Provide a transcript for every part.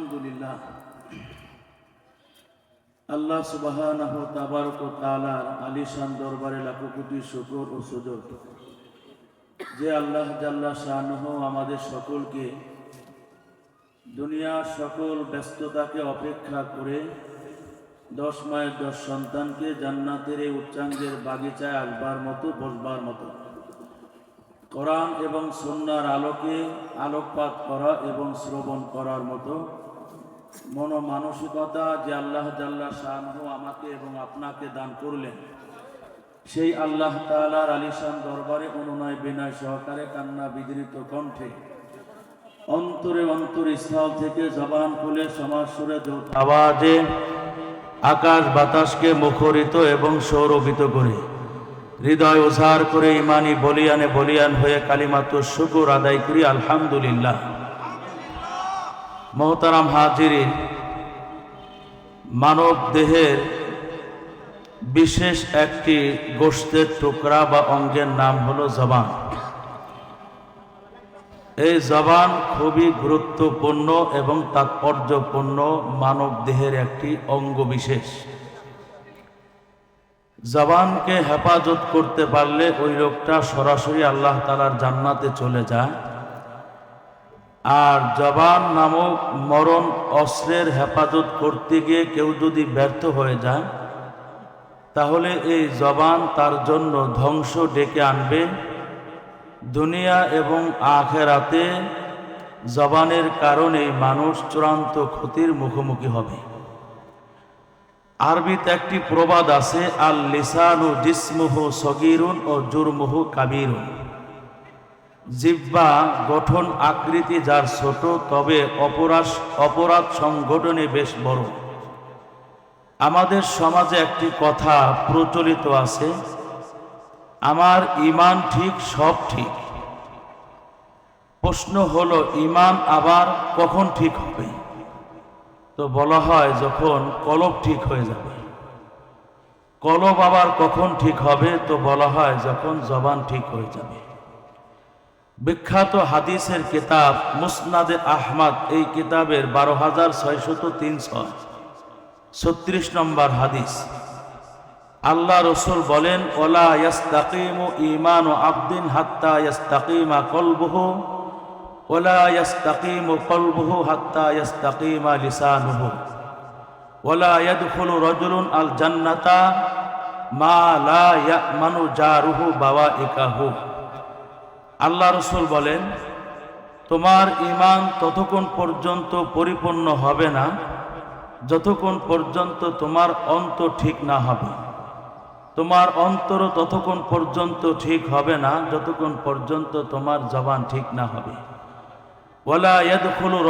আলহামদুলিল্লাহ। আল্লাহ আলিশান দরবারে লাখো কোটি শুকর ও সুযোগ। যে আল্লাহ জাল্লা আমাদের সকলকে দুনিয়ার সকল ব্যস্ততাকে অপেক্ষা করে দশ মায়ের দশ সন্তানকে জান্নাতের এই উচ্চাঙ্গের বাগিচায় আসবার মতো, বসবার মতো। কোরআন এবং সন্ন্যার আলোকে আলোকপাত করা এবং শ্রবণ করার মতো মনোমানসিকতা যে আল্লাহ জাল্লা শাহ আমাকে এবং আপনাকে দান করলেন, সেই আল্লাহ তালার আলিশান দরবারে অনুনয় বিনয় সহকারে কান্না বিদৃত কণ্ঠে অন্তরে অন্তর স্থল থেকে জবান খুলে সমাজ সুরে আওয়াজে আকাশ বাতাসকে মুখরিত এবং সৌরভিত করে। হৃদয় উজাড় করে ইমানি বলিয়ানে বলিয়ান হয়ে কালিমাত্র শুকুর আদায় করি, আলহামদুলিল্লাহ। মোহতারাম হাজিরিন, মানব দেহের বিশেষ একটি গোষ্ঠের টুকরা বা অঙ্গের নাম হলো জবান। এই জবান খুবই গুরুত্বপূর্ণ এবং তাৎপর্যপূর্ণ মানব দেহের একটি অঙ্গ বিশেষ। জবানকে হেফাজত করতে পারলে ওই লোকটা সরাসরি আল্লাহ তালার জান্নাতে চলে যায়। আর জবান নামক মরণ অস্ত্রের হেফাজত করতে গিয়ে কেউ যদি ব্যর্থ হয়ে যায়, তাহলে এই জবান তার জন্য ধ্বংস ডেকে আনবে। দুনিয়া এবং আখেরাতে জবানের কারণে মানুষ চূড়ান্ত ক্ষতির মুখোমুখি হবে। আরবিতে একটি প্রবাদ আছে আল লিসানু জিসমুহ সগিরুন ও জুরমুহু কাবিরুন। জিব্বা গঠন আকৃতি যার ছোট, তবে অপরাধ অপরাধ সংগঠনে বেশ বড়। আমাদের সমাজে একটি কথা প্রচলিত আছে, আমার ইমান ঠিক, সব ঠিক। প্রশ্ন হলো ইমান আবার কখন ঠিক হবে? তো বলা হয়, যখন কলব ঠিক হয়ে যাবে। কলব আবার কখন ঠিক হবে? তো বলা হয়, যখন জবান ঠিক হয়ে যাবে। বিখ্যাত হাদিসের কিতাব মুসনাদে আহমদ, এই কিতাবের বারো হাজার ছয়শত তিন ছত্রিশ নম্বর হাদিস। আল্লাহ রসুল বলেন, ওলা ইয়াস্তাকিমু ইমান ও আবদিন হাত্তা ইয়াস্তাকিমা কলবহু, ওলা ইয়াস্তাকিমু কলবহু হাত্তা ইয়াস্তাকিমা লিসানুহু, ওলা ইয়াদখুলু রাজুলুন আল জান্নাতা মা লা ইয়ামানু জারুহু বাওয়াইকাহু। আল্লাহ রসুল বলেন, তোমার ইমান ততক্ষণ পর্যন্ত পরিপূর্ণ হবে না, যতক্ষণ পর্যন্ত তোমার অন্ত ঠিক না হবে। তোমার অন্তর ততক্ষণ পর্যন্ত ঠিক হবে না, যতক্ষণ পর্যন্ত তোমার জবান ঠিক না হবে।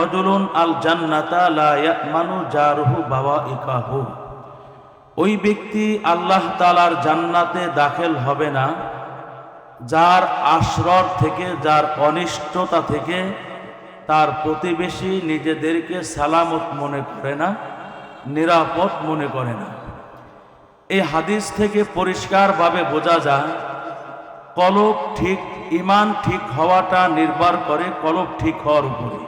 রাজুলুন আল বাওয়াইকাহু। ওই ব্যক্তি আল্লাহ তাআলার জান্নাতে দাখিল হবে না যার আশ্রর থেকে, যার অনিষ্টতা থেকে তার প্রতিবেশী নিজেদেরকে সালামত মনে করে না, নিরাপদ মনে করে না। এই হাদিস থেকে পরিষ্কারভাবে বোঝা যায়, কলব ঠিক, ইমান ঠিক হওয়াটা নির্ভর করে কলব ঠিক হওয়ার উপরে।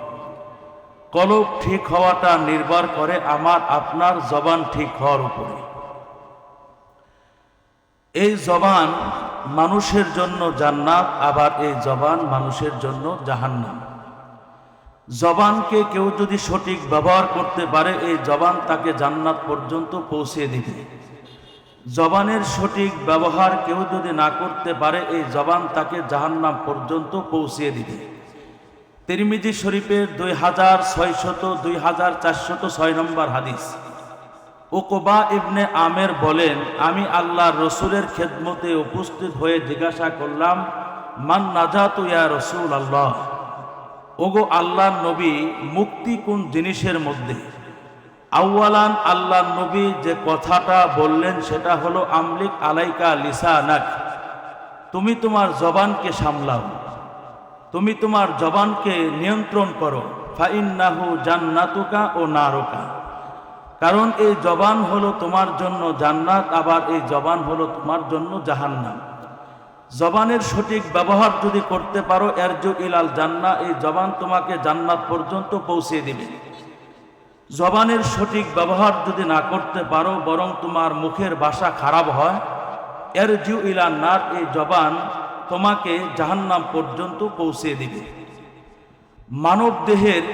কলব ঠিক হওয়াটা নির্ভর করে আমার, আপনার জবান ঠিক হওয়ার উপরে। এই জবান মানুষের জন্য জান্নাত, আবার এই জবান মানুষের জন্য জাহান্নাম। জবানকে কেউ যদি সঠিক ব্যবহার করতে পারে, এই জবান তাকে জান্নাত পর্যন্ত পৌঁছে দিবে। জবানের সঠিক ব্যবহার কেউ যদি না করতে পারে, এই জবান তাকে জাহান্নাম পর্যন্ত পৌঁছিয়ে দিবে। তিরমিজি শরীফের দুই হাজার ছয়শত, দুই হাজার চারশত ছয় নম্বর হাদিস। ওকবা ইবনে আমের বলেন, আমি আল্লাহ রসুলের খেদমতে উপস্থিত হয়ে জিজ্ঞাসা করলাম, মান নাজাত রসুল আল্লাহ ওগো আল্লাহ নবী, মুক্তি কোন জিনিসের মধ্যে? আউ্বালান আল্লাহ নবী যে কথাটা বললেন, সেটা হলো, আমলিক আলাইকা লিসা নাক তুমি তোমার জবানকে সামলাও, তুমি তোমার জবানকে নিয়ন্ত্রণ করো, ফাইন্নাহু জান্নাতুকা ও নারকা। কারণ এই জবান হলো তোমার জন্য জান্নাত, আবার এই জবান হলো তোমার জন্য জাহান্নাম। জবানের সঠিক ব্যবহার যদি করতে পারো, এরজু ইলাল জান্না, এই জবান তোমাকে জান্নাত পর্যন্ত পৌঁছে দিবে। জবানের সঠিক ব্যবহার যদি না করতে পারো, বরং তোমার মুখের ভাষা খারাপ হয় এর জিউ ইলান নার, এই জবান তোমাকে জাহান্নাম পর্যন্ত পৌঁছে দিবে। মানব দেহের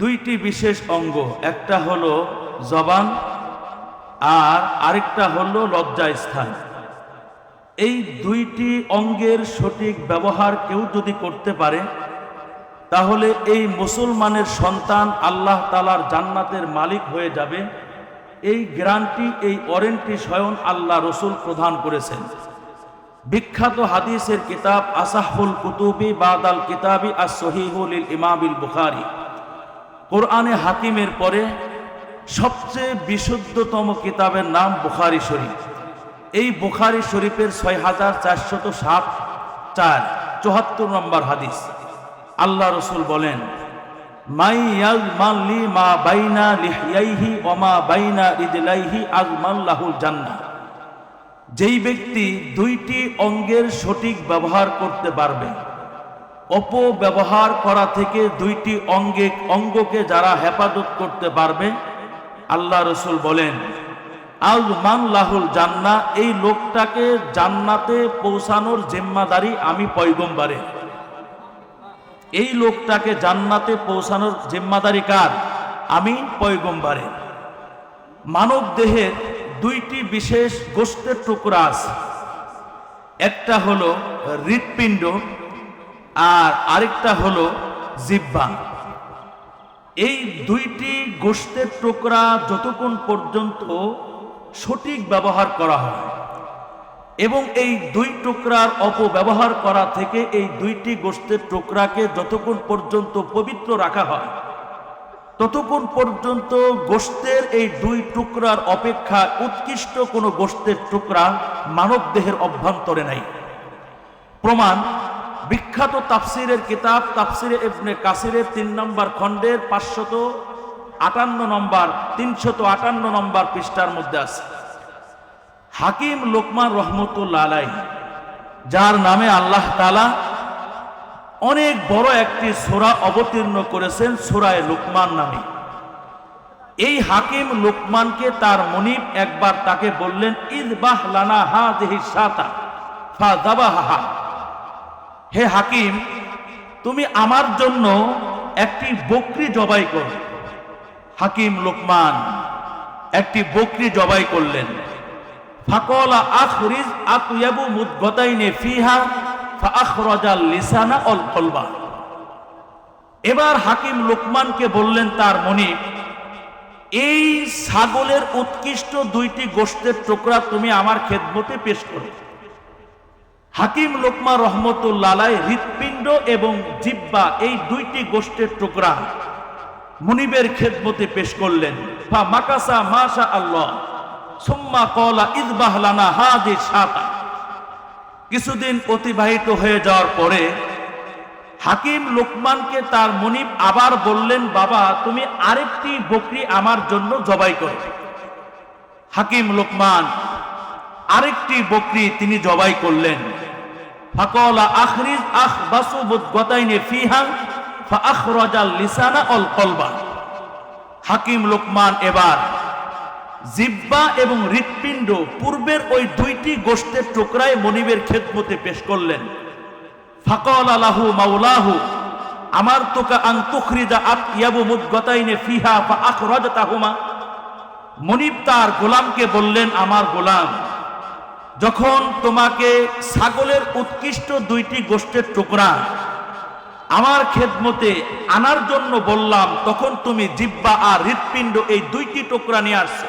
দুইটি বিশেষ অঙ্গ, একটা হলো জবান আর আরেকটা হলো লজ্জা স্থান এই দুইটি অঙ্গের সঠিক ব্যবহার কেউ যদি করতে পারে, তাহলে এই মুসলমানের সন্তান আল্লাহ তালার জান্নাতের মালিক হয়ে যাবে। এই গ্রান্টি, এই ওয়ারেন্টি স্বয়ং আল্লাহ রসুল প্রদান করেছেন। বিখ্যাত হাদিসের কিতাব আসাহুল কুতুবি বাদাল কিতাবি আর সহিহুল ইমাবিল বুখারি। কোরআনে হাকিমের পরে সবচেয়ে বিশুদ্ধতম কিতাবের নাম বুখারি শরীফ। এই বুখারি শরীফের ছয় হাজার চারশত সাত চার চুহাত্তর নম্বর হাদিস। আল্লাহ রসুল বলেন, মাই ইয়াজমাল্লি মা বাইনা লিহিয়াইহি ওমা বাইনা ইদলাইহি আজমাল্লাহুল জান্নাহ যেই ব্যক্তি দুইটি অঙ্গের সঠিক ব্যবহার করতে পারবে, অপব্যবহার করা থেকে দুইটি অঙ্গে অঙ্গকে যারা হেফাজত করতে পারবে আল্লাহ রসুল বলেন, আল মান লাহুল জান্না, এই লোকটাকে জান্নাতে পৌঁছানোর জিম্মাদারি আমি পয়গম্বারে এই লোকটাকে জান্নাতে পৌঁছানোর জিম্মাদারি কার? আমি পয়গম্বারে মানব দেহের দুইটি বিশেষ গোষ্ঠের টুকরা আছে। একটা হলো হৃৎপিণ্ড আর আরেকটা হলো জিব্বা এই দুইটি গোষ্ঠের টুকরা যতক্ষণ পর্যন্ত সঠিক ব্যবহার করা হয় এবং এই দুই টুকরার অপব্যবহার করা থেকে এই দুইটি গোষ্ঠের টুকরাকে যতক্ষণ পর্যন্ত পবিত্র রাখা হয়, ততক্ষণ পর্যন্ত গোষ্ঠের এই দুই টুকরার অপেক্ষা উৎকৃষ্ট কোনো গোষ্ঠের টুকরা মানব দেহের অভ্যন্তরে নাই। প্রমাণ বিখ্যাত তাফসিরের কিতাব তাফসিরে ইবনে কাসিরের তিন নম্বর খণ্ডের পাঁচশত আটান্ন নম্বর, তিনশত আটান্ন নম্বর পৃষ্ঠার মধ্যে আছে। হাকিম লোকমান রহমতুল্লা আলাই যার নামে আল্লাহ তালা অনেক বড় একটি সোরা অবতীর্ণ করেছেন, সোরায় লোকমান নামে। এই হাকিম লোকমানকে তার মনিব একবার তাকে বললেন ঈদ বাহ লানা হা দেহি সাতা ফা দাবাহা হে হাকিম, তুমি আমার জন্য একটি বকরি জবাই কর। হাকিম লোকমান, একটি বকরি জবাই করলেন। ফাকলা লিসানা অল এবার হাকিম লোকমানকে বললেন তার মনিব, এই ছাগলের উৎকৃষ্ট দুইটি গোষ্ঠের টুকরা তুমি আমার খেদমতে পেশ করো। হাকিম লোকমা রহমতুল্লাহ হৃৎপিণ্ড এবং জিব্বা এই দুইটি গোষ্ঠের টুকরা মুনিবের খেদমতে পেশ করলেন। মাকাসা আল্লাহ। সুম্মা কলা ইদবাহলানা হাদি সাতা কিছুদিন অতিবাহিত হয়ে যাওয়ার পরে হাকিম লোকমানকে তার মনিব আবার বললেন, বাবা, তুমি আরেকটি বকরি আমার জন্য জবাই করো। হাকিম লোকমান, আরেকটি বকরি তিনি জবাই করলেন। ফাকলা আখরিজ আখ বাসু গতাইনে ফিহাং ফা আখরাজাল লিসানা অল কলবা। হাকিম লোকমান এবার জিব্বা এবং হৃৎপিণ্ড পূর্বের ওই দুইটি গোষ্ঠের টুকরায় মনিবের খেদমতে পেশ করলেন। ফাকল আলাহু মাওলাহু, আমার তোকা আং তুখরিজা আত ইয়াবু মুদগতাইনে ফিহা ফা আখরাজাতাহুমা মনিব তার গোলামকে বললেন, আমার গোলাম যখন তোমাকে ছাগলের উৎকৃষ্ট দুইটি গোষ্ঠের টুকরা আমার খেদমতে আনার জন্য বললাম, তখন তুমি জিব্বা আর হৃৎপিণ্ড এই দুইটি টুকরা নিয়ে আসছো।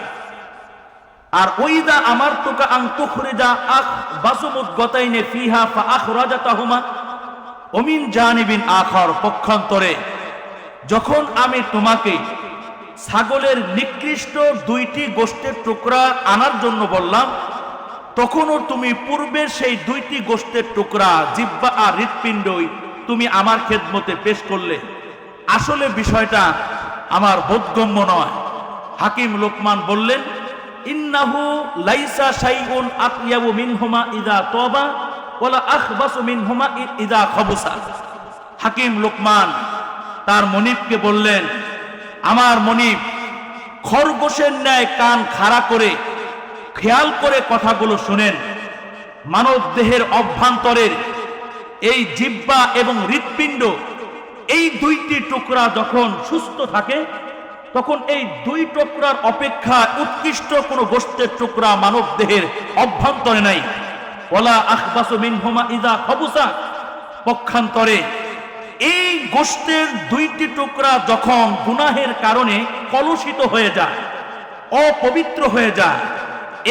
আর ওইদা আমার তোকা আং তুখরিজা আখ বাসুমুদ গতাইনে ফিহা ফা আখরাজা তাহুমা অমিন জানিবিন আখর পক্ষান্তরে। যখন আমি তোমাকে ছাগলের নিকৃষ্ট দুইটি গোষ্ঠের টুকরা আনার জন্য বললাম তখনও তুমি পূর্বের সেই দুইটি গোষ্ঠের টুকরা, জিব্বা আর হৃৎপিণ্ডই তুমি আমার খেদমতে পেশ করলে। আসলে বিষয়টা আমার বোধগম্য নয়। হাকিম লোকমান বললেন, ইন্নাহু লাইসা শাইউন আতিয়াবু মিনহুমা ইদা তবা ওয়ালা আখবাসু মিনহুমা ইদা খবুসা। হাকিম লোকমান তার মনিবকে বললেন, আমার মনিব খরগোশের ন্যায় কান খাড়া করে খেয়াল করে কথাগুলো শুনেন। মানব দেহের অভ্যন্তরের এই জিব্বা এবং হৃৎপিণ্ড, এই দুইটি টুকরা যখন সুস্থ থাকে, তখন এই দুই টুকরার অপেক্ষা উৎকৃষ্ট কোনো গোষ্ঠের টুকরা মানব দেহের অভ্যন্তরে নাই। ওলা আখবাসু মিনহুমা ইদা খবুসা। পক্ষান্তরে এই গোষ্ঠের দুইটি টুকরা যখন গুনাহের কারণে কলুষিত হয়ে যায়, অপবিত্র হয়ে যায়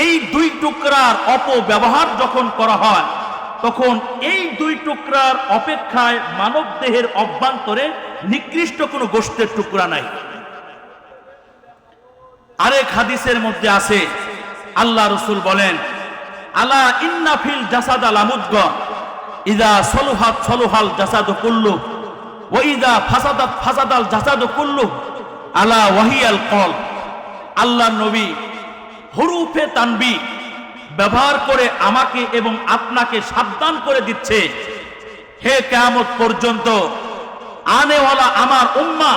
এই দুই টুকরার অপব্যবহার যখন করা হয়, তখন এই দুই টুকরার অপেক্ষায় মানব দেহের অভ্যন্তরে নিকৃষ্ট কোনো গোষ্ঠের টুকরা নাই। আরেক হাদিসের মধ্যে আছে, আল্লাহ রসুল বলেন, আলা ইন্নাফিল জাসাদ আলামুদ্গ ইদা সলুহাত সলুহাল জাসাদ কুল্লু ও ইদা ফাসাদাত ফাসাদাল জাসাদ কুল্লু, আলা ওয়াহিয়াল কল। আল্লাহ নবী হরুফে তানবি ব্যবহার করে আমাকে এবং আপনাকে সাবধান করে দিচ্ছে। হে কেয়ামত পর্যন্ত আনেওয়ালা আমার উম্মা,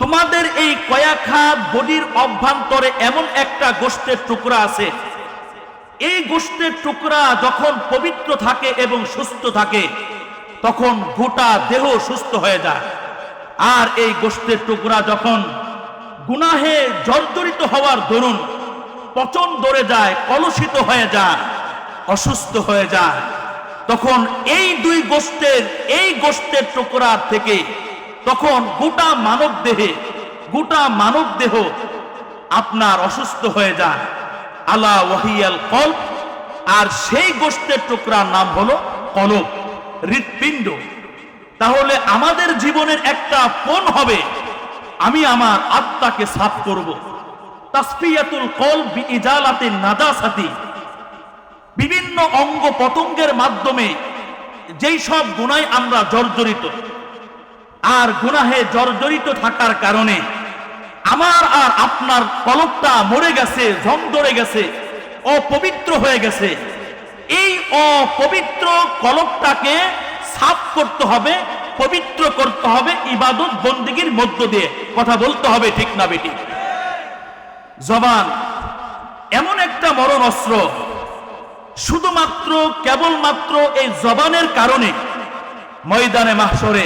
তোমাদের এই কয়াখা বডির অভ্যন্তরে এমন একটা গোষ্ঠের টুকরা আছে। এই গোষ্ঠের টুকরা যখন পবিত্র থাকে এবং সুস্থ থাকে, তখন গোটা দেহ সুস্থ হয়ে যায়। আর এই গোষ্ঠের টুকরা যখন গুনাহে জর্জরিত হওয়ার দরুন পচন ধরে যায়, কলুষিত হয়ে যায়, অসুস্থ হয়ে যায়। তখন এই দুই গোষ্ঠের, এই গোষ্ঠের টুকরার থেকে তখন গোটা মানব দেহে, গোটা মানব দেহ আপনার অসুস্থ হয়ে যায়। আলা ওয়াহিয়াল কল্প আর সেই গোষ্ঠের টুকরার নাম হলো কলব, হৃৎপিণ্ড। তাহলে আমাদের জীবনের একটা কোন হবে, আমি আমার আত্মাকে সাফ করব। তাসফিয়াতুল কল বি ইজালাতে নাজাসাতি বিভিন্ন অঙ্গ পতঙ্গের মাধ্যমে যেই সব গুনায় আমরা জর্জরিত, আর গুনাহে জর্জরিত থাকার কারণে আমার আর আপনার কলকটা মরে গেছে জং ধরে গেছে, অপবিত্র হয়ে গেছে। এই অপবিত্র কলকটাকে সাফ করতে হবে, পবিত্র করতে হবে ইবাদত বন্দিগির মধ্য দিয়ে। কথা বলতে হবে ঠিক না বেটি জবান এমন একটা মরণ অস্ত্র শুধুমাত্র কেবলমাত্র এই জবানের কারণে ময়দানে মাহসরে